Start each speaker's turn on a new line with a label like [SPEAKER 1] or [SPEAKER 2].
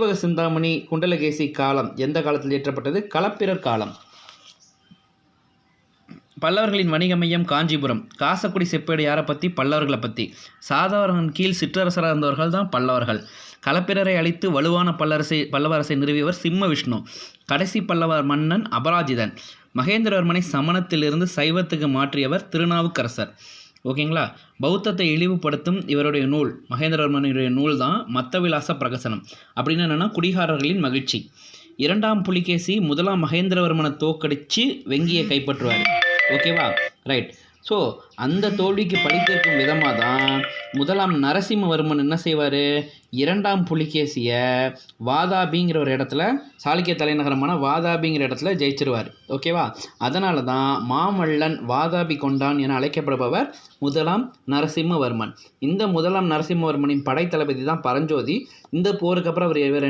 [SPEAKER 1] சீவக சிந்தாமணி குண்டலகேசி காலம் எந்த காலத்தில் இயற்றப்பட்டது? களப்பிரர் காலம். பல்லவர்களின் வணிக மையம் காஞ்சிபுரம். காசக்குடி செப்பேடு யாரை பற்றி பல்லவர்களை பற்றி சாதாரணன் கீழ் சிற்றரசராக இருந்தவர்கள் தான் பல்லவர்கள். களப்பிரரை அழித்து வலுவான பல்லரசை பல்லவரசை நிறுவியவர் சிம்ம விஷ்ணு. கடைசி பல்லவர் மன்னன் அபராஜிதன். மகேந்திரவர்மனை சமணத்திலிருந்து சைவத்துக்கு மாற்றியவர் திருநாவுக்கரசர். ஓகேங்களா? பௌத்தத்தை இழிவுபடுத்தும் இவருடைய நூல் மகேந்திரவர்மனுடைய நூல் தான் மத்தவிலாச பிரகசனம். அப்படின்னு என்னென்னா குடிகாரர்களின் மகிழ்ச்சி. இரண்டாம் புலிகேசி முதலாம் மகேந்திரவர்மனை தோக்கடித்து வெங்கியை கைப்பற்றுவார். ஓகேவா? ரைட் ஸோ அந்த தோல்விக்கு பழித்திருக்கும் விதமாக தான் முதலாம் நரசிம்மவர்மன் என்ன செய்வார்? இரண்டாம் புலிகேசியை வாதாபிங்கிற ஒரு இடத்துல சாளுக்கிய தலைநகரமான வாதாபிங்கிற இடத்துல ஜெயிச்சிருவார். ஓகேவா அதனால தான் மாமல்லன் வாதாபி கொண்டான் என அழைக்கப்படுபவர் முதலாம் நரசிம்மவர்மன். இந்த முதலாம் நரசிம்மவர்மனின் படைத்தளபதி தான் பரஞ்சோதி. இந்த போருக்கு அப்புறம் அவர் இவர்